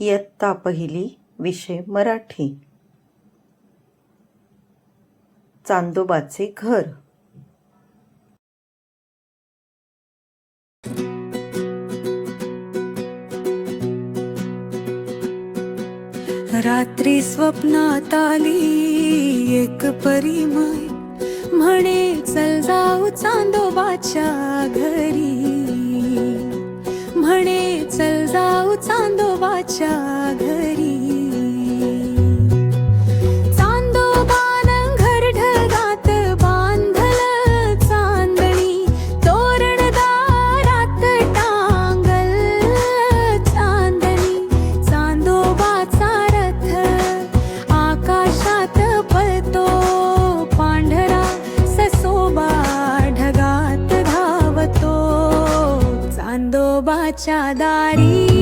इयत्ता पहिली विषय मराठी. चांदोबाचे घर. रात्री स्वप्नात आली एक परिमय म्हणे चल जाऊ चांदोबाच्या घरी. चांदोबाच्या घरी. चांदोबानं घर ढगात बांधलं चांदणी तोरण दारात टांगल चांदणी. चांदोबाचा रथ आकाशात पळतो पांढरा ससोबा ढगात धावतो. चांदोबाच्या दारी